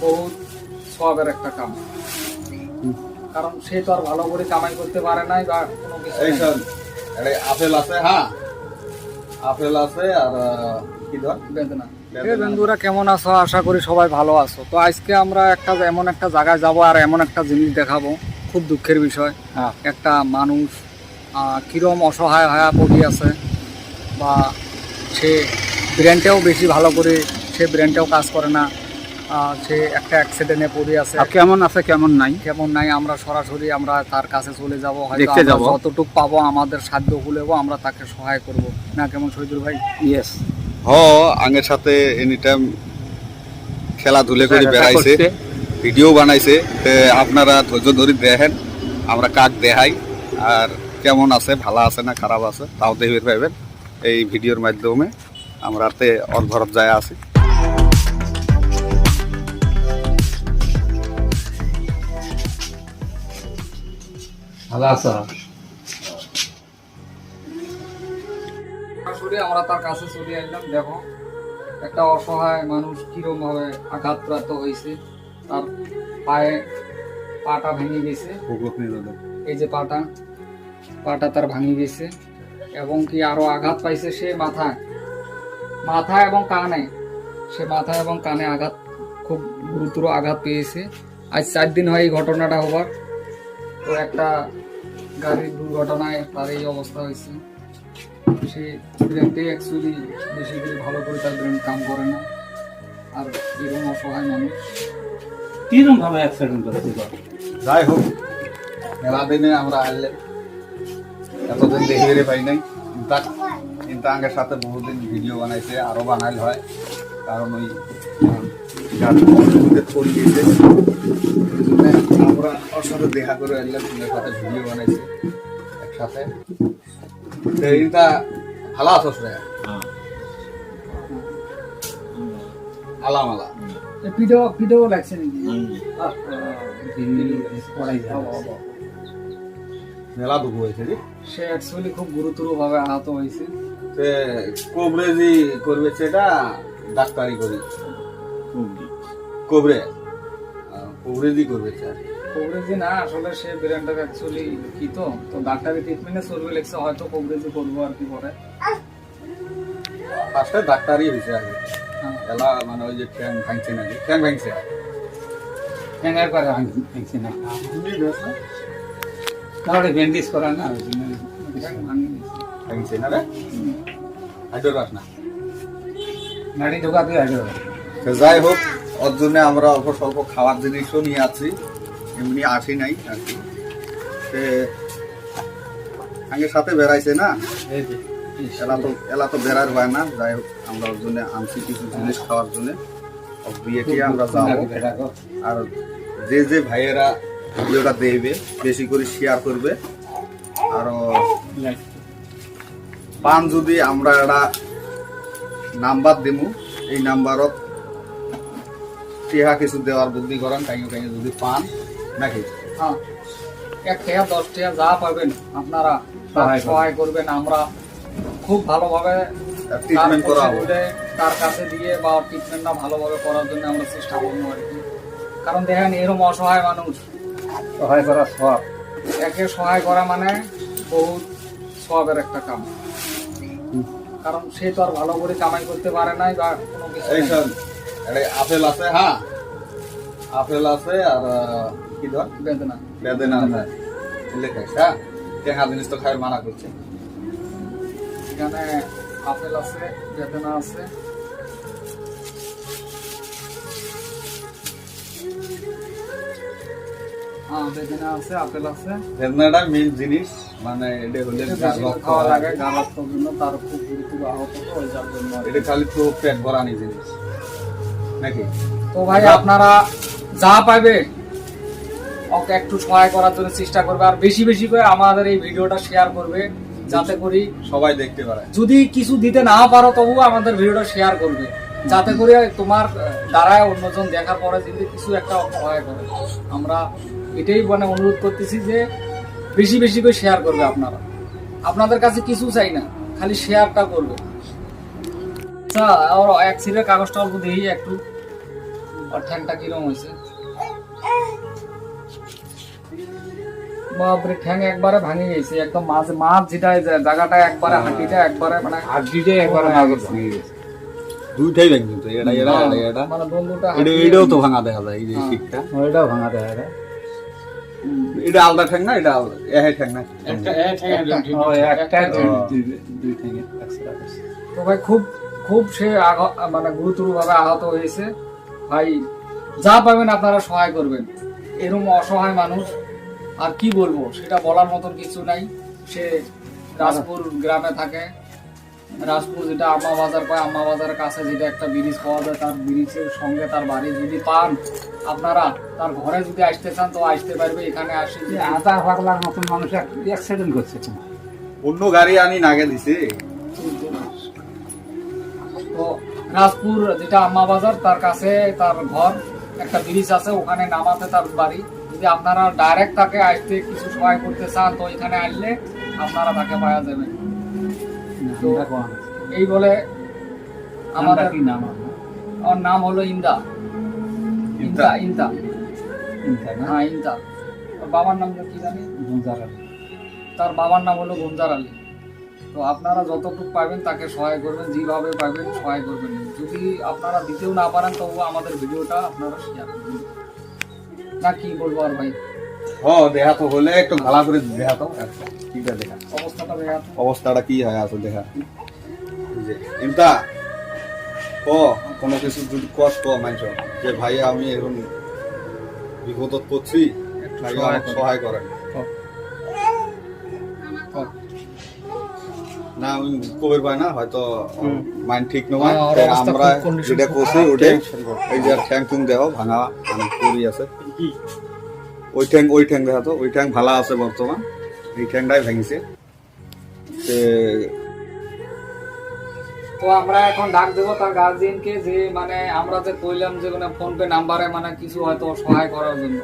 বহুত সবের একটা কাম। কারণ সে তো আর ভালো করে কামাই করতে পারে নাই বা কোনো কিছু আপেল আছে হ্যাঁ আপেল আছে আর কি ধর? বেদনা। বন্ধুরা কেমন আছো? আশা করি সবাই ভালো আছো। তো আজকে আমরা একটা এমন একটা জায়গায় যাব আর এমন একটা জিনিস দেখাবো। খুব দুঃখের বিষয়। হ্যাঁ একটা মানুষ কিরম অসহায় হয়ে পড়ে আছে বা সে ব্রেনটাও বেশি ভালো করে সে ব্রেনটাও কাজ করে না। সে একটা অ্যাক্সিডেন্টে পড়ে আছে। কেমন আছে কেমন নাই? কেমন নাই আমরা সরাসরি আমরা তার কাছে চলে যাব হয়তো দেখতে আমরা যাব। যতটুকু পাবো আমাদের সাধ্য খুলেবো আমরা তাকে সহায় করব। না কেমন শহীদুল ভাই? ইয়েস হ আগের সাথে এনি টাইম খেলাধুলে করে বেড়াইছে ভিডিও বানাইছে আপনারা ধৈর্য ধরে দেখেন আমরা কাক দেখাই আর কেমন আছে ভালো আছে না খারাপ আছে তাও দেখতে পাইবেন এই ভিডিওর মাধ্যমে আমরা তে ওর যায় আছি ভালো আছো? আমরা তার কাছে চলে আসলাম দেখো। একটা অসহায় মানুষ কিরম ভাবে আঘাতপ্রাপ্ত হয়েছে তার পায়ে পাটা ভেঙে গেছে। এই যে পাটা পাটা তার ভাঙে গেছে এবং কি আরও আঘাত পাইছে সে মাথায়? মাথা এবং কানে। সে মাথা এবং কানে আঘাত খুব গুরুতর আঘাত পেয়েছে। আজ চার দিন হয় এই ঘটনাটা হবার। তো একটা গাড়ির দুর্ঘটনায় তার এই অবস্থা হয়েছে। সে ব্রেনটাই অ্যাকচুয়ালি বেশি করে ভালো করে তার ব্রেন কাম করে না। আর এরকম অসহায় মানুষ। কিরম ভাবে অ্যাক্সিডেন্ট করেছিল যাই হোক মেলা দিনে আমরা আসলে এতদিন দেখে পাই নাই। কিন্তু আগের সাথে বহুদিন ভিডিও বানাইছে আরও বানাইল হয়। কারণ ওই যার অসুবিধে পড়ে গিয়েছে আমরা ওর সাথে দেখা করে আসলাম ওদের সাথে ভিডিও বানাইছে একসাথে এইটা ভালো আছো রে আলাম আলা লাগছে নাকি মেলা দুঃখ হয়েছে রে। সে অ্যাকচুয়ালি খুব গুরুতর ভাবে আহত হয়েছে। কবরেজি করবে সেটা ডাক্তারি করি। কবরে? আহ, কবরেজি করবে স্যার। কবরেজি না আসলে সে ব্রেনটা অ্যাকচুয়ালি কি তো? তো ডাক্তারি ট্রিটমেন্টে চলবে লেগছে হয়তো কবরেজি করব আর কি পরে। ফার্স্টে ডাক্তারই হয়েছে আগে। হ্যাঁ। এলা মানে ওই যে ঠ্যাং ভাঙছে নাকি? ঠ্যাং ভাঙছে। হ্যাঙ্গার করে ভাঙছে না। তাহলে ব্যান্ডেজ করা না ভাঙছে। না রে? হাইড্রোর বাস না নাড়ি ঢোকা দিয়ে আগে যাই হোক ওর জন্য আমরা অল্প স্বল্প খাওয়ার জিনিসও নিয়ে আছি। এমনি আসি নাই আর কি। সে সাথে বেড়াইছে না? এলা তো এলা তো বেড়ার হয় না। যাই হোক আমরা ওর জন্য আনছি কিছু জিনিস খাওয়ার জন্য। ওর বিয়ে টিয়ে আমরা যাব। আর যে যে ভাইয়েরা ভিডিওটা দেখবে বেশি করে শেয়ার করবে। আর পান যদি আমরা একটা নাম্বার দিমু এই নাম্বারত টিহা কিছু দেওয়ার বুদ্ধি করেন কাইও কাইও যদি পান নাকি? হ্যাঁ। এক টাকা দশ টাকা যা পাবেন আপনারা সহায় করবেন। আমরা খুব ভালোভাবে ট্রিটমেন্ট করা হবে। তার কাছে দিয়ে বা ট্রিটমেন্টটা ভালোভাবে করার জন্য আমরা চেষ্টা করব আর কি। কারণ দেখেন এরকম অসহায় মানুষ। সহায় করা সব একে সহায় করা মানে বহুত সবের একটা কাম। কারণ সে তো আর ভালো করে কামাই করতে পারে নাই বা কোনো কিছু আপেল আছে হ্যাঁ। আপেল আছে আর কি ধর বেদনা। বেদনা আছে। এলে হ্যাঁ। জিনিস তো খাই মানা করছে। এখানে আপেল আছে বেদনা আছে। হ্যাঁ আছে বেদনাটা মেন জিনিস মানে এটা হলে তার খুব গুরুত্ব আহত এটা খালি তো পেট ভরানি জিনিস। নাকি? তো ভাই আপনারা যা পাবে ওকে একটু সহায় করার জন্য চেষ্টা করবে আর বেশি বেশি করে আমাদের এই ভিডিওটা শেয়ার করবে যাতে করি সবাই দেখতে পারে। যদি কিছু দিতে না পারো তবুও আমাদের ভিডিওটা শেয়ার করবে। যাতে করে তোমার দ্বারায় অন্যজন দেখার পরে যদি কিছু একটা সহায় করে। আমরা এটাই মানে অনুরোধ করতেছি যে বেশি বেশি করে শেয়ার করবে আপনারা। আপনাদের কাছে কিছু চাই না খালি শেয়ারটা করবে। আচ্ছা আর এক সিটের কাগজটা অল্প দেখি একটু। আর ঠ্যাংটা কিরম হয়েছে? বাপরে ঠ্যাং একবারে ভাঙে গেছে একদম মাঝ মাঝ যেটা জায়গাটা একবারে হাঁটিটা একবারে মানে দিতে একবার গেছে। দুইটাই ভেঙে তো এটা এটা এটা এটা মানে বন্ধুটা এটা এইটাও তো ভাঙা দেখা যায় এই যে হ্যাঁ। শিখটা ভাঙা দেখা যায়। এটা আলাদা ঠ্যাং না এটা এহে ঠ্যাং না একটা। তো ভাই খুব খুব সে মানে গুরুতর ভাবে আহত হয়েছে। ভাই যা পাবেন আপনারা সহায় করবেন। এরকম অসহায় মানুষ আর কি বলব সেটা বলার মতন কিছু নাই। সে রাজপুর গ্রামে থাকে। রাজপুর যেটা আম্মা বাজার পায় আম্মা বাজারের কাছে যেটা একটা ব্রিজ পাওয়া যায় তার ব্রিজের সঙ্গে তার বাড়ি যদি পান আপনারা তার ঘরে যদি আসতে চান তো আসতে পারবে। এখানে আসে আধা পাগলার মতন মানুষ অ্যাক্সিডেন্ট করছে। অন্য গাড়ি আনি নাগে দিছে। রাজপুর যেটা আম্মা বাজার তার কাছে তার ঘর একটা ব্রিজ আছে ওখানে নামাতে তার বাড়ি। যদি আপনারা ডাইরেক্ট তাকে আসতে কিছু সহায় করতে চান তো এখানে আসলে আপনারা তাকে পাওয়া যাবে। তো। এই বলে আমাদের কি নাম? ওর নাম হলো ইন্দা। ইন্দা? ইন্দা হ্যাঁ ইন্দা। বাবার নাম কি জানি? গুঞ্জারা। তার বাবার নাম হলো গুঞ্জার আলী। তো আপনারা যতটুকু পাবেন তাকে সহায় করবেন যেভাবে পাবেন সহায় করবেন। যদি আপনারা দিতেও না পারেন তবু আমাদের ভিডিওটা আপনারা শেয়ার করবেন। না কি বলব আর ভাই? হ দেখা তো হলে একটু ভালো করে দেখা তো কিটা দেখা অবস্থাটা দেখা অবস্থাটা কি হয় আসলে দেখা ইমতা ক কোনো কিছু যদি কষ্ট মানছ যে ভাই আমি এখন বিপদত পড়ছি সহায় করেন। না আমি কবির পাই না হয়তো মাইন্ড ঠিক নয়। হ্যাঁ, আমরা যেটা খুব করছি ওটাই এই যে ঠ্যাং টুং দেহ ভাঙা করি আছে। ওই ঠ্যাং ওই ঠ্যাং দেখা তো ওই ঠ্যাং ভালো আছে বর্তমান এই ঠ্যাংটাই ভেঙেছে। তে তো আমরা এখন ডাক দেবো তার গার্জিয়ানকে যে মানে আমরা যে কইলাম যে মানে ফোন পে নাম্বারে মানে কিছু হয়তো সহায় করার জন্য।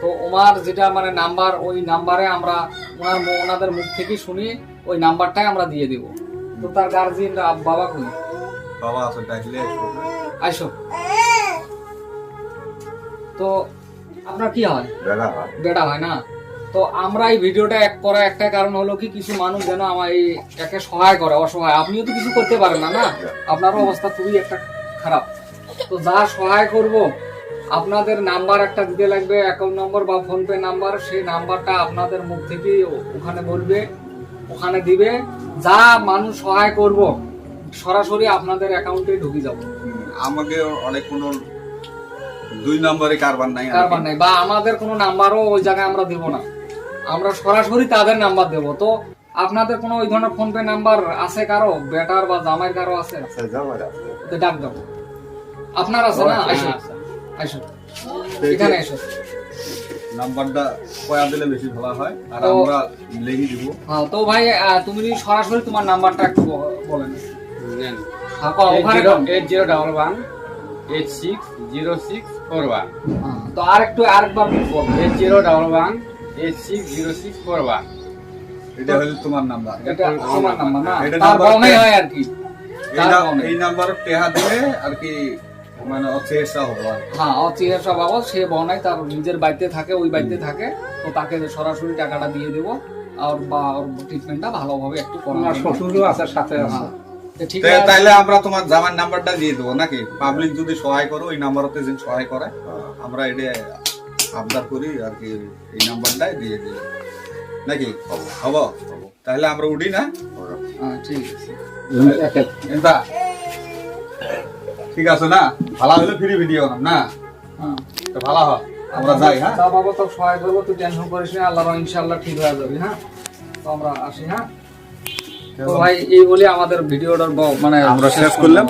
তো ওমার যেটা মানে নাম্বার ওই নাম্বারে আমরা ওনার ওনাদের মুখ থেকে শুনি। ওই নাম্বারটাই আমরা দিয়ে দেব। তো তার গার্জিয়ান বাবা কই? বাবা আছে ডাকলে আইসো। তো আপনার কি হয়? বেটা হয়। না? তো আমরা এই ভিডিওটা এক করা একটা কারণ হলো কি কিছু মানুষ যেন আমার এই একে সহায় করে অসহায়। আপনিও তো কিছু করতে পারেন না না? আপনারও অবস্থা খুবই একটা খারাপ। তো যা সহায় করব আপনাদের নাম্বার একটা দিতে লাগবে অ্যাকাউন্ট নম্বর বা ফোনপে নাম্বার সেই নাম্বারটা আপনাদের মুখ থেকে ও- ওখানে বলবে। ওখানে দিবে যা মানুষ সহায় করব সরাসরি আপনাদের অ্যাকাউন্টে ঢুকে যাব। আমাকে অনেক কোনো দুই নম্বরে কারবার নাই কারবার নাই বা আমাদের কোনো নাম্বারও ওই জায়গায় আমরা দেব না। আমরা সরাসরি তাদের নাম্বার দেব। তো আপনাদের কোনো ওই ধরনের ফোন পে নাম্বার আছে কারও? বেটার বা জামাই কারও আছে? তো ডাক দাও। আপনার আছে না? আইসো আইসো এখানে এসো নাম্বারটা কয়া দিলে বেশি ভালো হয় আর আমরা লিখে দিব। হ্যাঁ তো ভাই আহ, তুমি যদি সরাসরি তোমার নাম্বারটা একটু বলেন। হ্যাঁ, ওখানে eight zero double one eight six zero six four one তো আর একটু আরেকবার বলবেন eight zero double one eight six zero six four one এটা হলো তোমার নাম্বার। এটা আমার নাম্বার না? এটা নাম্বার হয় আর কি। এই নাম্বার টেহা দিলে আর কি মানে হব হ্যাঁ। বাবদ সে বনায় তার নিজের বাড়িতে থাকে ওই বাড়িতে থাকে। তো তাকে সরাসরি টাকাটা দিয়ে দেবো আর বা ট্রিটমেন্টটা ভালোভাবে একটু করা শ্বশুরও আছে সাথে আছে। হ্যাঁ। ঠিক আছে। তাইলে আমরা তোমার জামার নাম্বারটা দিয়ে দেবো নাকি? পাবলিক যদি সহায় করো ওই নাম্বারতে যে সহায় করে আমরা এটা আবদার করি আর কি এই নাম্বারটাই দিয়ে দিই নাকি? হব তাহলে আমরা উঠি না? হ্যাঁ, ঠিক আছে। এটা ঠিক আছে না? ভালো হলে ফ্রি ভিডিও না? হ্যাঁ তো ভালো হ আমরা যাই হ্যাঁ? তা বাবা তো সহায় করব তুই টেনশন করিস না আল্লাহ ইনশাল্লাহ ঠিক হয়ে যাবে হ্যাঁ? তো আমরা আসি হ্যাঁ? তো ভাই এই বলে আমাদের ভিডিওটার মানে আমরা শেষ করলাম।